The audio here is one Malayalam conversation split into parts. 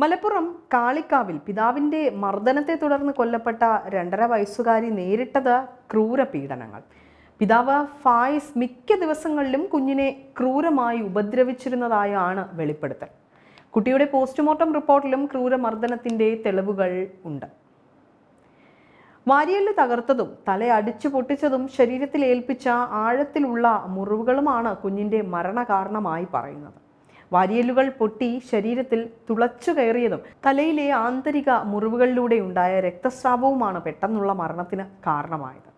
മലപ്പുറം കാളിക്കാവിൽ പിതാവിന്റെ മർദ്ദനത്തെ തുടർന്ന് കൊല്ലപ്പെട്ട രണ്ടര വയസ്സുകാരി നേരിട്ടത് ക്രൂര പീഡനങ്ങൾ. പിതാവ് ഫായിസ് മിക്ക ദിവസങ്ങളിലും കുഞ്ഞിനെ ക്രൂരമായി ഉപദ്രവിച്ചിരുന്നതായാണ് വെളിപ്പെടുത്തൽ. കുട്ടിയുടെ പോസ്റ്റ്മോർട്ടം റിപ്പോർട്ടിലും ക്രൂരമർദ്ദനത്തിന്റെ തെളിവുകൾ ഉണ്ട്. വാരിയൽ തകർത്തതും തല അടിച്ചു പൊട്ടിച്ചതും ശരീരത്തിൽ ഏൽപ്പിച്ച ആഴത്തിലുള്ള മുറിവുകളുമാണ് കുഞ്ഞിന്റെ മരണകാരണമായി പറയുന്നത്. വാരിയലുകൾ പൊട്ടി ശരീരത്തിൽ തുളച്ചു കയറിയതും തലയിലെ ആന്തരിക മുറിവുകളിലൂടെ ഉണ്ടായ രക്തസ്രാവവുമാണ് പെട്ടെന്നുള്ള മരണത്തിന് കാരണമായത്.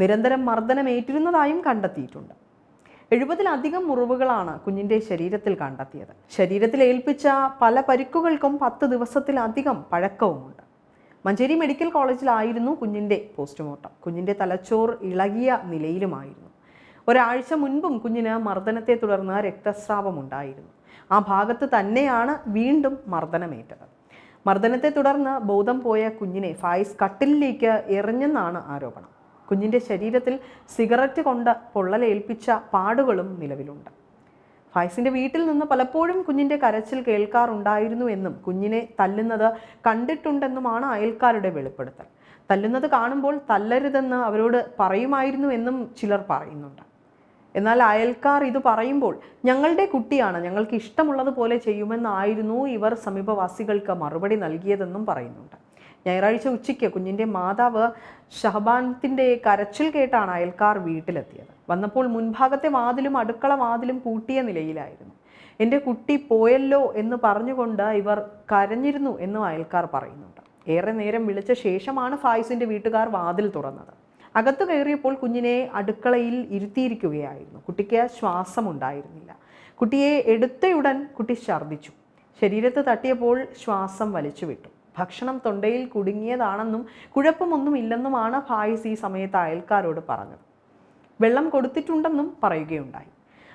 നിരന്തരം മർദ്ദനമേറ്റിരുന്നതായും കണ്ടെത്തിയിട്ടുണ്ട്. എഴുപതിലധികം മുറിവുകളാണ് കുഞ്ഞിന്റെ ശരീരത്തിൽ കണ്ടെത്തിയത്. ശരീരത്തിൽ ഏൽപ്പിച്ച പല പരിക്കുകൾക്കും പത്ത് ദിവസത്തിലധികം പഴക്കവുമുണ്ട്. മഞ്ചേരി മെഡിക്കൽ കോളേജിലായിരുന്നു കുഞ്ഞിന്റെ പോസ്റ്റ്മോർട്ടം. കുഞ്ഞിന്റെ തലച്ചോർ ഇളകിയ നിലയിലുമായിരുന്നു. ഒരാഴ്ച മുൻപും കുഞ്ഞിന് മർദ്ദനത്തെ തുടർന്ന് രക്തസ്രാവം ഉണ്ടായിരുന്നു ആ ഭാഗത്ത് തന്നെയാണ് വീണ്ടും മർദ്ദനമേറ്റത്. മർദ്ദനത്തെ തുടർന്ന് ബോധം പോയ കുഞ്ഞിനെ ഫായിസ് കട്ടിലിലേക്ക് എറിഞ്ഞെന്നാണ് ആരോപണം. കുഞ്ഞിന്റെ ശരീരത്തിൽ സിഗരറ്റ് കൊണ്ട് പൊള്ളലേൽപ്പിച്ച പാടുകളും നിലവിലുണ്ട്. ഫായിസിന്റെ വീട്ടിൽ നിന്ന് പലപ്പോഴും കുഞ്ഞിന്റെ കരച്ചിൽ കേൾക്കാറുണ്ടായിരുന്നു എന്നും കുഞ്ഞിനെ തല്ലുന്നത് കണ്ടിട്ടുണ്ടെന്നുമാണ് അയൽക്കാരുടെ വെളിപ്പെടുത്തൽ. തല്ലുന്നത് കാണുമ്പോൾ തല്ലരുതെന്ന് അവരോട് പറയുമായിരുന്നു എന്നും ചിലർ പറയുന്നുണ്ട്. എന്നാൽ അയൽക്കാർ ഇത് പറയുമ്പോൾ ഞങ്ങളുടെ കുട്ടിയാണ് ഞങ്ങൾക്ക് ഇഷ്ടമുള്ളതുപോലെ ചെയ്യുമെന്നായിരുന്നു ഇവർ സമീപവാസികൾക്ക് മറുപടി നൽകിയതെന്നും പറയുന്നുണ്ട്. ഞായറാഴ്ച ഉച്ചയ്ക്ക് കുഞ്ഞിന്റെ മാതാവ് ഷഹബാനത്തിന്റെ കരച്ചിൽ കേട്ടാണ് അയൽക്കാർ വീട്ടിലെത്തിയത്. വന്നപ്പോൾ മുൻഭാഗത്തെ വാതിലും അടുക്കള വാതിലും പൂട്ടിയ നിലയിലായിരുന്നു. എന്റെ കുട്ടി പോയല്ലോ എന്ന് പറഞ്ഞുകൊണ്ട് ഇവർ കരഞ്ഞിരുന്നു എന്നും അയൽക്കാർ പറയുന്നുണ്ട്. ഏറെ നേരം വിളിച്ച ശേഷമാണ് ഫായിസിന്റെ വീട്ടുകാർ വാതിൽ തുറന്നത്. അകത്തു കയറിയപ്പോൾ കുഞ്ഞിനെ അടുക്കളയിൽ ഇരുത്തിയിരിക്കുകയായിരുന്നു. കുട്ടിക്ക് ശ്വാസമുണ്ടായിരുന്നില്ല. കുട്ടിയെ എടുത്തയുടൻ കുട്ടി ഛർദ്ദിച്ചു. ശരീരത്ത് തട്ടിയപ്പോൾ ശ്വാസം വലിച്ചു വിട്ടു ഭക്ഷണം തൊണ്ടയിൽ കുടുങ്ങിയതാണെന്നും കുഴപ്പമൊന്നുമില്ലെന്നുമാണ് ഫായിസ് ഈ സമയത്ത് അയൽക്കാരോട് പറഞ്ഞത്. വെള്ളം കൊടുത്തിട്ടുണ്ടെന്നും പറയുകയുണ്ടായി.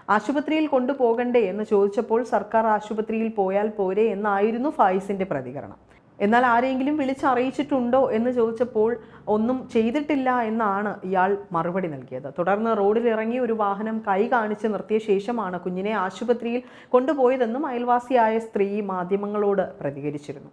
ആശുപത്രിയിൽ കൊണ്ടുപോകണ്ടേ എന്ന് ചോദിച്ചപ്പോൾ സർക്കാർ ആശുപത്രിയിൽ പോയാൽ പോരെ എന്നായിരുന്നു ഫായിസിന്റെ പ്രതികരണം. എന്നാൽ ആരെങ്കിലും വിളിച്ചറിയിച്ചിട്ടുണ്ടോ എന്ന് ചോദിച്ചപ്പോൾ ഒന്നും ചെയ്തിട്ടില്ല എന്നാണ് ഇയാൾ മറുപടി നൽകിയത്. തുടർന്ന് റോഡിൽ ഇറങ്ങി ഒരു വാഹനം കൈ കാണിച്ച് നിർത്തിയ ശേഷമാണ് കുഞ്ഞിനെ ആശുപത്രിയിൽ കൊണ്ടുപോയതെന്നും അയൽവാസിയായ സ്ത്രീ മാധ്യമങ്ങളോട് പ്രതികരിച്ചിരുന്നു.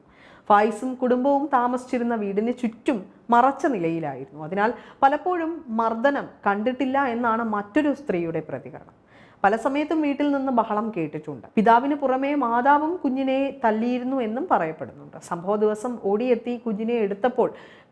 ഫായിസും കുടുംബവും താമസിച്ചിരുന്ന വീടിന് ചുറ്റും മറച്ച നിലയിലായിരുന്നു. അതിനാൽ പലപ്പോഴും മർദ്ദനം കണ്ടിട്ടില്ല എന്നാണ് മറ്റൊരു സ്ത്രീയുടെ പ്രതികരണം. പല സമയത്തും വീട്ടിൽ നിന്ന് ബഹളം കേട്ടിട്ടുണ്ട്. പിതാവിന് പുറമേ മാതാവും കുഞ്ഞിനെ തല്ലിയിരുന്നു എന്നും പറയപ്പെടുന്നുണ്ട്. സംഭവ ദിവസം ഓടിയെത്തി കുഞ്ഞിനെ എടുത്തപ്പോൾ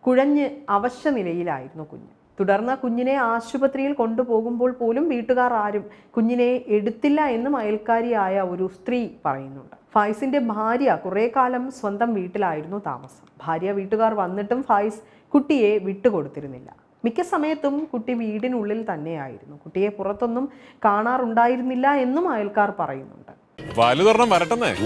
കുഴഞ്ഞ് അവശ്യ നിലയിലായിരുന്നു കുഞ്ഞ്. തുടർന്ന് കുഞ്ഞിനെ ആശുപത്രിയിൽ കൊണ്ടുപോകുമ്പോൾ പോലും വീട്ടുകാർ ആരും കുഞ്ഞിനെ എടുത്തില്ല എന്നും അയൽക്കാരിയായ ഒരു സ്ത്രീ പറയുന്നുണ്ട്. ഫായിസിന്റെ ഭാര്യ കുറേ കാലം സ്വന്തം വീട്ടിലായിരുന്നു താമസം. ഭാര്യ വീട്ടുകാർ വന്നിട്ടും ഫായിസ് കുട്ടിയെ വിട്ടുകൊടുത്തിരുന്നില്ല. മിക്ക സമയത്തും കുട്ടി വീടിനുള്ളിൽ തന്നെയായിരുന്നു. കുട്ടിയെ പുറത്തൊന്നും കാണാറുണ്ടായിരുന്നില്ല എന്നും അയൽക്കാർ പറയുന്നുണ്ട്.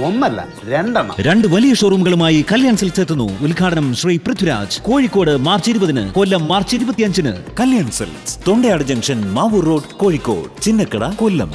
ഒന്നല്ല രണ്ടെണ്ണം. രണ്ട് വലിയ ഷോറൂമുകളുമായി കല്യാൺ സിൽക്സ് എത്തുന്നു. ഉദ്ഘാടനം ശ്രീ പൃഥ്വിരാജ്. കോഴിക്കോട് മാർച്ച് ഇരുപതിന് കൊല്ലം മാർച്ച് ഇരുപത്തിയഞ്ചിന്. Kalyan silks Thondayad junction Mavoor road Kozhikode Chinnakada Kollam.